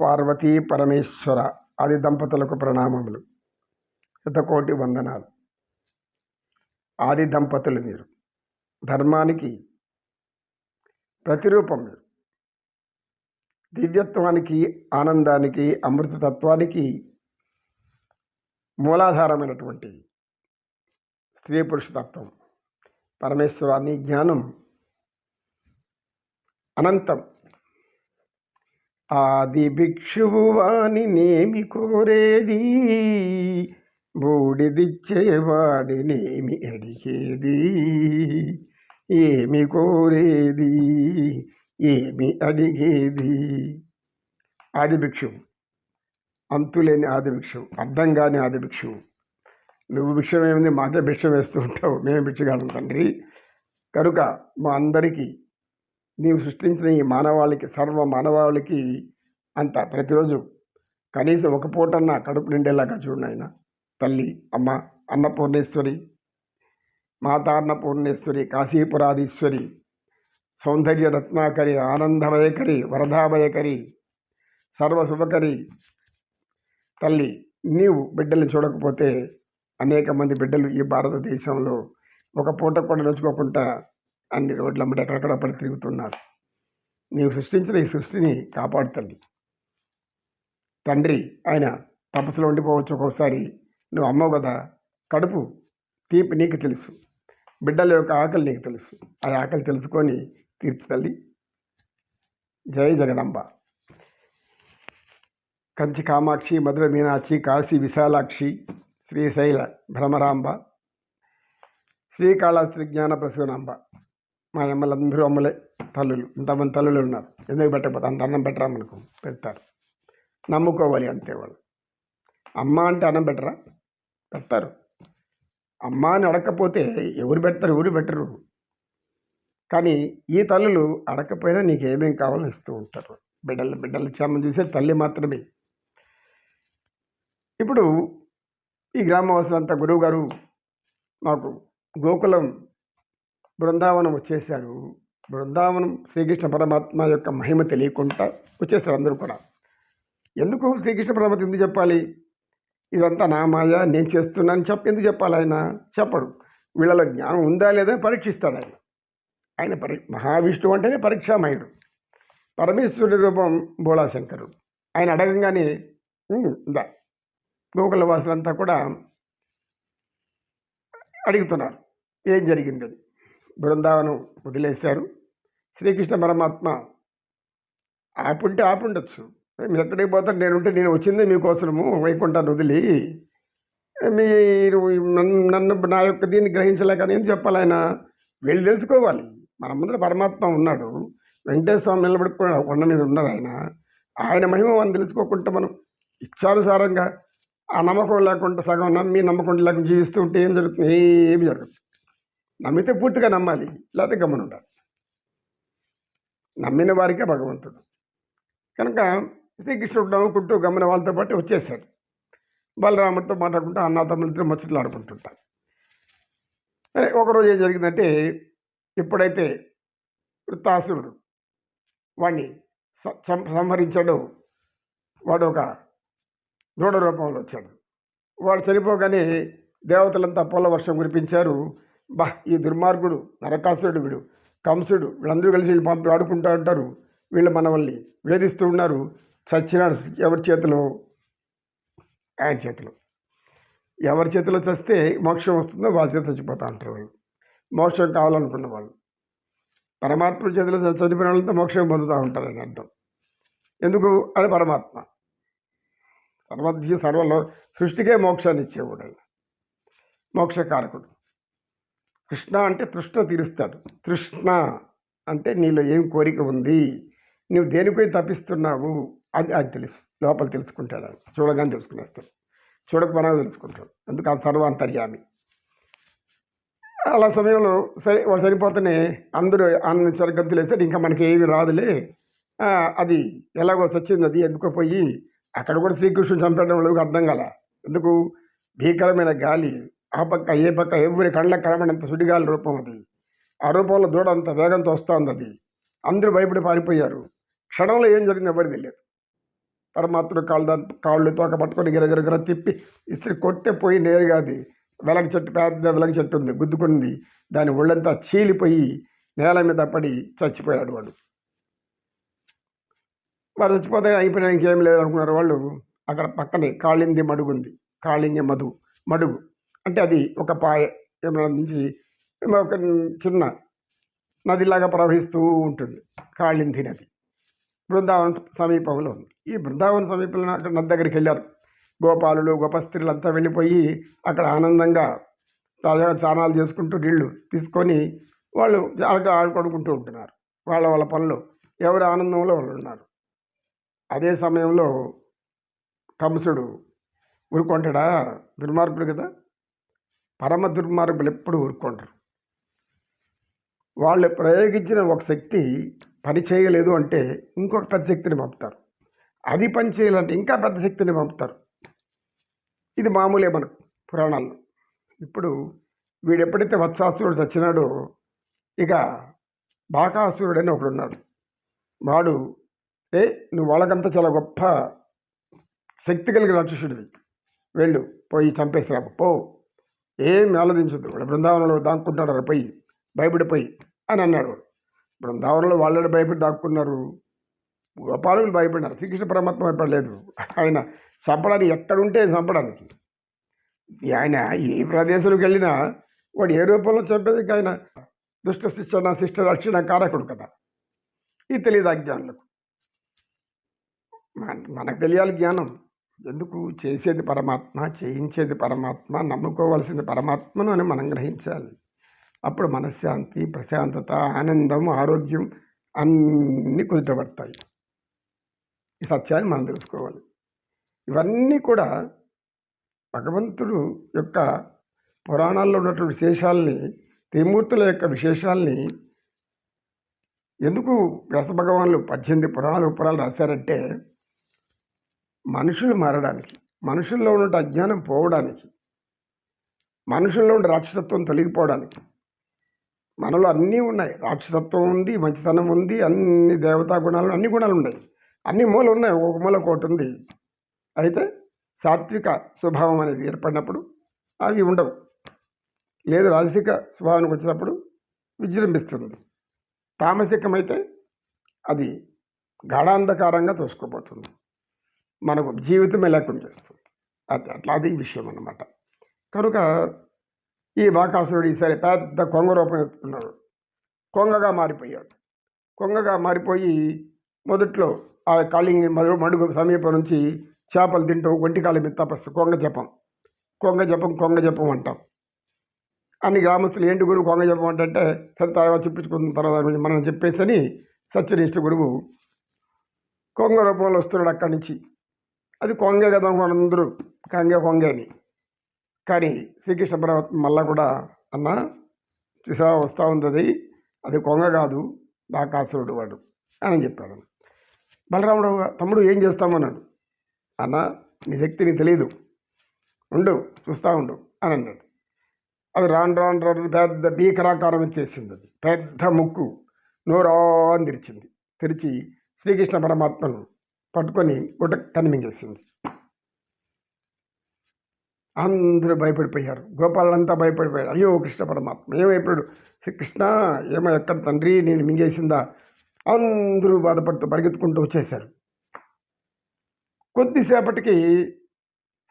పార్వతీ పరమేశ్వర ఆది దంపతులకు ప్రణామములు. శతకోటి వందనాలు. ఆది దంపతులు మీరు. ధర్మానికి ప్రతిరూపం మీరు. దివ్యత్వానికి ఆనందానికి అమృతతత్వానికి మూలాధారమైనటువంటి స్త్రీ పురుషతత్వం. పరమేశ్వరాన్ని జ్ఞానం అనంతం. ఆది భిక్షువు వాని నేమి కోరేది బూడిదిచ్చేవాడినేమి అడిగేది. ఏమి కోరేది ఏమి అడిగేది? ఆది భిక్షువు. అంతులేని ఆది భిక్షువు అర్థం కాని ఆది భిక్షువు. నువ్వు భిక్షం మాకే భిక్షం వేస్తూ ఉంటావు. మేము భిక్షగాలం తండ్రి. కనుక మా అందరికీ నీవు సృష్టించిన ఈ మానవాళికి సర్వ మానవాళికి అంత ప్రతిరోజు కనీసం ఒక పూటన్న కడుపు నిండేలాగా చూడు నాయన. తల్లి అమ్మ అన్నపూర్ణేశ్వరి మాతా అన్నపూర్ణేశ్వరి కాశీపురాధీశ్వరి సౌందర్య రత్నాకరి ఆనందమయకరి వరదామయకరి సర్వశుభకరి తల్లి నీవు బిడ్డల్ని చూడకపోతే అనేక మంది బిడ్డలు ఈ భారతదేశంలో ఒక పూట కూడా నడుచుకోకుండా అన్ని రోడ్ల అక్కడక్కడ ఎక్కడెక్కడ పడి తిరుగుతున్నారు. నీవు సృష్టించిన ఈ సృష్టిని కాపాడు తల్లి. తండ్రి ఆయన తపస్సులో ఉండిపోవచ్చు ఒక్కోసారి. నువ్వు అమ్మవు కదా. కడుపు తీపి నీకు తెలుసు. బిడ్డల యొక్క ఆకలి నీకు తెలుసు. ఆ ఆకలి తెలుసుకొని తీర్చు తల్లి. జయ జగదంబ. కంచి కామాక్షి మధుర మీనాక్షి కాశీ విశాలాక్షి శ్రీశైల భ్రమరాంబ శ్రీకాళహస్తి జ్ఞాన ప్రసూనాంబ మా అమ్మలందరూ అమ్మలే తల్లులు ఇంతమంది తల్లులు ఉన్నారు. ఎందుకు పెట్టకపోతే అంత అన్నం పెట్టరా మనకు? పెడతారు. నమ్ముకోవాలి అంతే వాళ్ళు. అమ్మ అంటే అన్నం పెట్టరా? పెడతారు. అమ్మ అని అడగకపోతే ఎవరు పెడతారు? ఎవరు పెట్టరు? కానీ ఈ తల్లులు అడగకపోయినా నీకు ఏమేం కావాలో ఇస్తూ ఉంటారు. బిడ్డలు బిడ్డలు క్షేమం చూసే తల్లి మాత్రమే. ఇప్పుడు ఈ గ్రామవాసులంతా గురువు గారు మాకు గోకులం బృందావనం వచ్చేసారు బృందావనం శ్రీకృష్ణ పరమాత్మ యొక్క మహిమ తెలియకుండా వచ్చేస్తారు అందరూ కూడా. ఎందుకు శ్రీకృష్ణ పరమాత్మ ఎందుకు చెప్పాలి? ఇదంతా నా మాయ నేను చేస్తున్నాను చెప్ప ఎందుకు చెప్పాలి ఆయన? చెప్పడు. వీళ్ళలో జ్ఞానం ఉందా లేదా పరీక్షిస్తాడు ఆయన. ఆయన పరి మహావిష్ణువు అంటేనే పరీక్షామయుడు. పరమేశ్వరుడి రూపం బోళాశంకరుడు ఆయన అడగంగానే ఉందా గోకుల వాసులంతా కూడా అడుగుతున్నారు. ఏం జరిగిందని. బృందావనం వదిలేశారు. శ్రీకృష్ణ పరమాత్మ ఆపుంటే ఆపుండొచ్చు. మీరు ఎక్కడికి పోతారు నేనుంటే నేను వచ్చింది మీకోసము వైకుంఠాన్ని వదిలి మీరు నన్ను నా యొక్క దీన్ని గ్రహించలేక నేను చెప్పాలి ఆయన వెళ్ళి తెలుసుకోవాలి. మన ముందర పరమాత్మ ఉన్నాడు. వెంకటేశ్వర స్వామి నిలబడుకుని కొండ మీద ఉన్నారు ఆయన. ఆయన మహిమ మనం తెలుసుకోకుండా మనం ఇచ్చానుసారంగా ఆ నమ్మకం లేకుండా సగం నమ్మి నమ్మకం లేకుండా జీవిస్తూ ఉంటే ఏం జరుగుతుంది? ఏమి జరుగుతుంది నమ్మితే పూర్తిగా నమ్మాలి లేకపోతే గమనం ఉండాలి. నమ్మిన వారికే భగవంతుడు. కనుక శ్రీకృష్ణుడు నవ్వుకుంటూ గమన వాళ్ళతో పాటు వచ్చేసాడు బలరాముడితో మాట్లాడుకుంటూ అన్న తమ్ముడితో ముచ్చట్లు ఆడుకుంటుంటారు సరే ఒకరోజు ఏం జరిగిందంటే ఎప్పుడైతే వృత్తాసురుడు వాడిని సంహరించాడో వాడు ఒక దూడ రూపంలో వచ్చాడు. వాడు చనిపోగానే దేవతలంతా పొల వర్షం కురిపించారు. బా ఈ దుర్మార్గుడు నరకాసురుడు వీడు. కంసుడు వీళ్ళందరూ కలిసి వీళ్ళు పంపి ఆడుకుంటూ ఉంటారు. వీళ్ళు మనల్ని వేధిస్తూ ఉన్నారు. చచ్చినాడు ఎవరి చేతిలో? ఆయన చేతిలో. ఎవరి చేతిలో చస్తే మోక్షం వస్తుందో వాళ్ళ చేతి చచ్చిపోతా ఉంటారు వాళ్ళు. మోక్షం కావాలనుకున్న వాళ్ళు. పరమాత్మ చేతిలో చ- చనిపోయిన వాళ్ళంతా మోక్షం పొందుతూ ఉంటారని అర్థం. ఎందుకు? అని పరమాత్మ. పరమాత్మ సర్వలో సృష్టికే మోక్షాన్ని ఇచ్చేవాడు ఆయన. మోక్షకారకుడు. కృష్ణ అంటే తృష్ణ తీరుస్తాడు. తృష్ణ అంటే నీలో ఏం కోరిక ఉంది? నువ్వు దేనిపై తప్పిస్తున్నావు? అది అది తెలుసు. లోపల తెలుసుకుంటాడు అని చూడగానే తెలుసుకునేస్తాడు. చూడకపోయినా తెలుసుకుంటాడు. అందుకు అది సర్వాంతర్యామి. అలా సమయంలో సరే వాళ్ళు సరిపోతేనే అందరూ ఆనందించారు గంతులు వేసారు ఇంకా మనకి ఏమి రాదులే అది ఎలాగో సచ్చింది అది ఎందుకో పోయి అక్కడ కూడా శ్రీకృష్ణుడు చంపడం వాళ్ళకి అర్థం కల. ఎందుకు? భీకరమైన గాలి. ఆ పక్క ఏ పక్క ఎవరి కళ్ళకు కనబడినంత సుడిగాలి రూపం అది. ఆ రూపంలో దూడ అంత వేగంతో వస్తోంది అది. అందరూ భయపడి పారిపోయారు. క్షణంలో ఏం జరిగింది ఎవరు తెలియదు. పరమాత్ముడు కాళ్ళు కాళ్ళు తోక పట్టుకొని గిరగిరగిర తిప్పి ఇస్త్రీ కొట్టే పోయి నేరుగా అది. వెలగ చెట్టు పెద్ద వెలగ చెట్టు ఉంది గుద్దుకుంది. దాని ఒళ్ళంతా చీలిపోయి నేల మీద పడి చచ్చిపోయాడు వాడు. వాడు చచ్చిపోతే అయిపోయినా ఇంకేం లేదు అనుకున్నారు వాళ్ళు. అక్కడ పక్కనే కాళింది మడుగుంది. కాళింగి మధు మడుగు. అంటే అది ఒక పాయ నుంచి ఒక చిన్న నదిలాగా ప్రవహిస్తూ ఉంటుంది. కాళింది నది. బృందావనం సమీపంలో ఉంది. ఈ బృందావనం సమీపంలో అక్కడ నది దగ్గరికి వెళ్ళారు. గోపాలులు గోపస్త్రీలు అంతా వెళ్ళిపోయి అక్కడ ఆనందంగా తాజాగా స్నానాలు చేసుకుంటూ నీళ్ళు తీసుకొని వాళ్ళు జాగ్రత్తగా ఆడుకొడుకుంటూ ఉంటున్నారు. వాళ్ళ వాళ్ళ పనులు. ఎవరి ఆనందంలో వాళ్ళు ఉన్నారు. అదే సమయంలో కంసుడు ఊరుకుంటాడా? దుర్మార్గుడు కదా? పరమ దుర్మార్గులు ఎప్పుడు ఊరుకుంటారు వాళ్ళు ప్రయోగించిన ఒక శక్తి పని చేయలేదు అంటే ఇంకొక పెద్ద శక్తిని పంపుతారు. అది పని చేయాలంటే ఇంకా పెద్ద శక్తిని పంపుతారు. ఇది మామూలే మనకు పురాణాల్లో. ఇప్పుడు వీడు ఎప్పుడైతే వత్సాసురుడు చచ్చినాడో ఇక బాకాసురుడు అని ఒకడు ఉన్నాడు. వాడు ఏ నువ్వు వాళ్ళకంతా చాలా గొప్ప శక్తి కలిగిన రాక్షసుడివి. వెళ్ళు పోయి చంపేసిరా పో. ఏం ఆలోచించద్దు. వాళ్ళు బృందావనంలో దాక్కుంటున్నారు పోయి భయపడిపోయి అని అన్నాడు. బృందావనంలో వాళ్ళని భయపడి దాక్కున్నారు. గోపాలకులు భయపడినారు. శ్రీకృష్ణ పరమాత్మ భయపడలేదు. ఆయన చంపడానికి ఎక్కడుంటే చంపడానికి. ఆయన ఏ ప్రదేశానికి వెళ్ళినా వాడు ఏ రూపంలో చంపేది ఆయన. దుష్ట శిక్షణ శిష్ట రక్షణ కారకుడు కదా. ఇది తెలియదు అజ్ఞానులకు మన మనకు తెలియాలి జ్ఞానం. ఎందుకు చేసేది పరమాత్మ? చేయించేది పరమాత్మ నమ్ముకోవాల్సింది పరమాత్మను అని మనం గ్రహించాలి. అప్పుడు మనశ్శాంతి ప్రశాంతత ఆనందం ఆరోగ్యం అన్నీ కుదుటపడతాయి. ఈ సత్యాన్ని మనం తెలుసుకోవాలి. ఇవన్నీ కూడా భగవంతుడు యొక్క పురాణాల్లో ఉన్నటువంటి విశేషాల్ని త్రిమూర్తుల యొక్క విశేషాల్ని ఎందుకు వ్యాస భగవాన్లు పద్దెనిమిది పురాణాలు ఉపరాలు రాశారంటే మనుషులు మారడానికి మనుషుల్లో ఉన్న అజ్ఞానం పోవడానికి మనుషుల్లో ఉన్న రాక్షసత్వం తొలగిపోవడానికి మనలో అన్నీ ఉన్నాయి. రాక్షసత్వం ఉంది మంచితనం ఉంది అన్ని దేవతా గుణాలు అన్ని గుణాలు ఉన్నాయి. అన్ని మూల ఉన్నాయి. ఒక మూల ఒకటి ఉంది. అయితే సాత్విక స్వభావం అనేది ఏర్పడినప్పుడు అవి ఉండవు. లేదు రాజసిక స్వభావానికి వచ్చినప్పుడు విజృంభిస్తుంది. తామసికమైతే అది గాఢాంధకారంగా తోసుకోబోతుంది. మనకు జీవితమే లేకుండా చేస్తుంది అది అట్లా అది విషయం అన్నమాట. కనుక ఈ బాకాసురుడు ఈసారి పెద్ద కొంగ రూపం ఎత్తుకున్నాడు. కొంగగా మారిపోయాడు. కొంగగా మారిపోయి మొదట్లో ఆ కాళింగి మడు మడుగు సమీపం నుంచి చేపలు తింటూ ఒంటికాల మీద తపస్సు కొంగ జపం. కొంగ జపం కొంగ జపం అంటాం. అన్ని గ్రామస్తులు ఏంటి గురువు కొంగ జపం అంటే సరే తర్వాత చెప్పించుకున్న తర్వాత మనం చెప్పేసి అని సత్యనిష్ట గురువు కొంగ రూపంలో వస్తున్నాడు అక్కడి నుంచి. అది కొంగే కదా మనందరూ కంగే కొంగే అని. కానీ శ్రీకృష్ణ పర్వతం మళ్ళా కూడా అన్న చూసా వస్తూ ఉంది అది కొంగ కాదు బాకాసురుడు వాడు అని చెప్పాడు. బలరాముడు తమ్ముడు ఏం చేస్తామన్నాడు? అన్న నీ శక్తి నీకు తెలియదు ఉండు చూస్తూ ఉండు అని అన్నాడు. అది రాను రాను రాను పెద్ద భీకరాకారం ఎత్తేసింది అది. పెద్ద ముక్కు నోరా తెరిచింది. తెరిచి శ్రీకృష్ణ పరమాత్మను పట్టుకొని గుట్ట కనిమింగేసింది అందరూ భయపడిపోయారు. గోపాలంతా భయపడిపోయారు. అయ్యో కృష్ణ పరమాత్మ ఏమైపోయాడు శ్రీ కృష్ణ ఏమో ఎక్కడ తండ్రి నేను మింగేసిందా? అందరూ బాధపడుతూ పరిగెత్తుకుంటూ వచ్చేసారు కొద్దిసేపటికి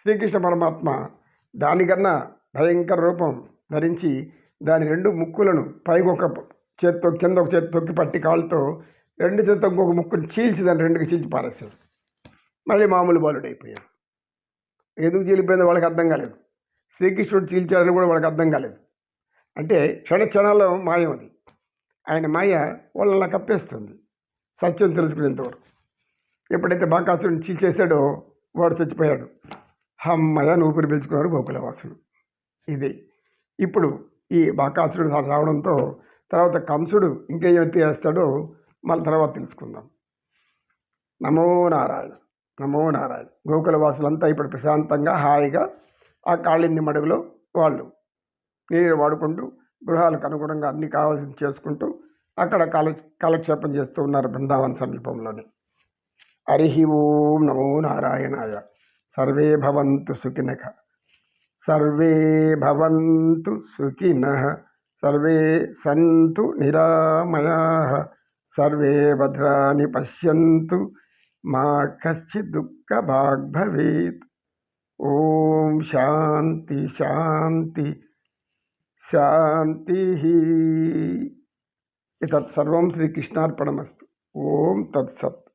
శ్రీకృష్ణ పరమాత్మ దానికన్నా భయంకర రూపం ధరించి దాని రెండు ముక్కులను పైకి ఒక చేత్తో కింద ఒక చేతి తొక్కి పట్టి కాళ్ళతో రెండు చేత ఇంకొక ముక్కుని చీల్చి దాన్ని రెండుకి చీల్చి పారేశాడు మళ్ళీ మామూలు బాలుడు అయిపోయాడు. ఎందుకు చీలిపోయిందో వాళ్ళకి అర్థం కాలేదు. శ్రీకృష్ణుడు చీల్చాడని కూడా వాళ్ళకి అర్థం కాలేదు. అంటే క్షణ క్షణాల్లో మాయం అది. ఆయన మాయ వాళ్ళ కప్పేస్తుంది. సత్యం తెలుసుకునేంతవరకు ఎప్పుడైతే బాకాసురుని చీల్చేశాడో వాడు చచ్చిపోయాడు. హమ్మయ్య ఊపిరి పీల్చుకున్నారు గోకులవాసులు. ఇది. ఇప్పుడు ఈ బాకాసుడు రావడంతో తర్వాత కంసుడు ఇంకేం ఎత్తి వేస్తాడో మళ్ళీ తర్వాత తెలుసుకుందాం. నమో నారాయణ నమో నారాయణ. గోకుల వాసులంతా ఇప్పుడు ప్రశాంతంగా హాయిగా ఆ కాళింది మడుగులో వాళ్ళు నీరు వాడుకుంటూ గృహాలకు అనుగుణంగా అన్ని కావాల్సింది చేసుకుంటూ అక్కడ కాల కాలక్షేపం చేస్తూ ఉన్నారు బృందావన సమీపంలోని. హరి ఓం నమో నారాయణాయ. సర్వే భవంతు సుఖినఖ సర్వే భవంతు సుఖిన. సర్వే సంతు నిరామయా. सर्वे भद्रा पश्यन्तु, मा कश्चित् दुःखभाग् भवेत्। ॐ शान्ति शान्ति, शान्तिः। एतत् सर्वं श्रीकृष्णार्पणमस्तु। ॐ तत्सत्।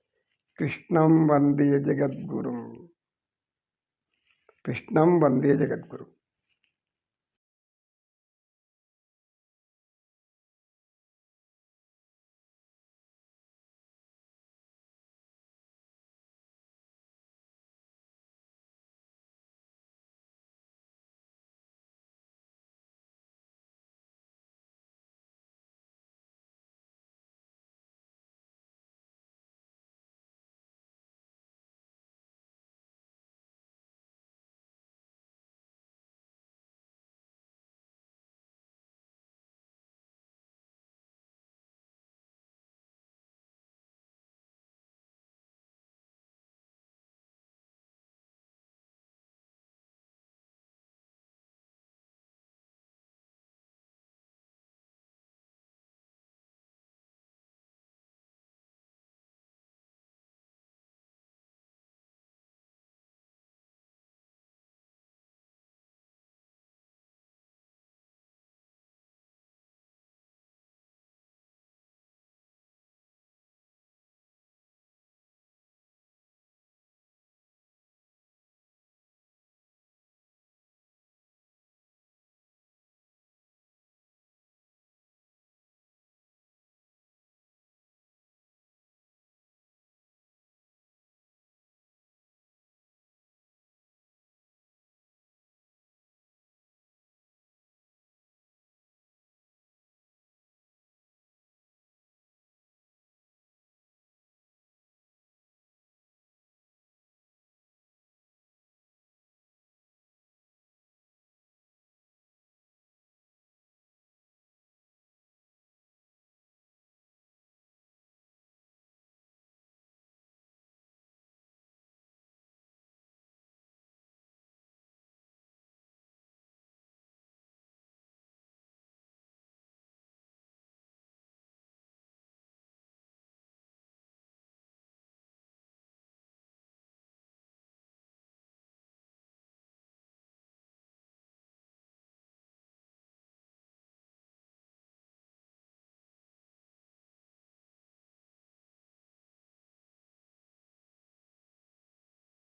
कृष्ण वंदे जगद्गु कृष्णं वंदे जगद्गुरुम्।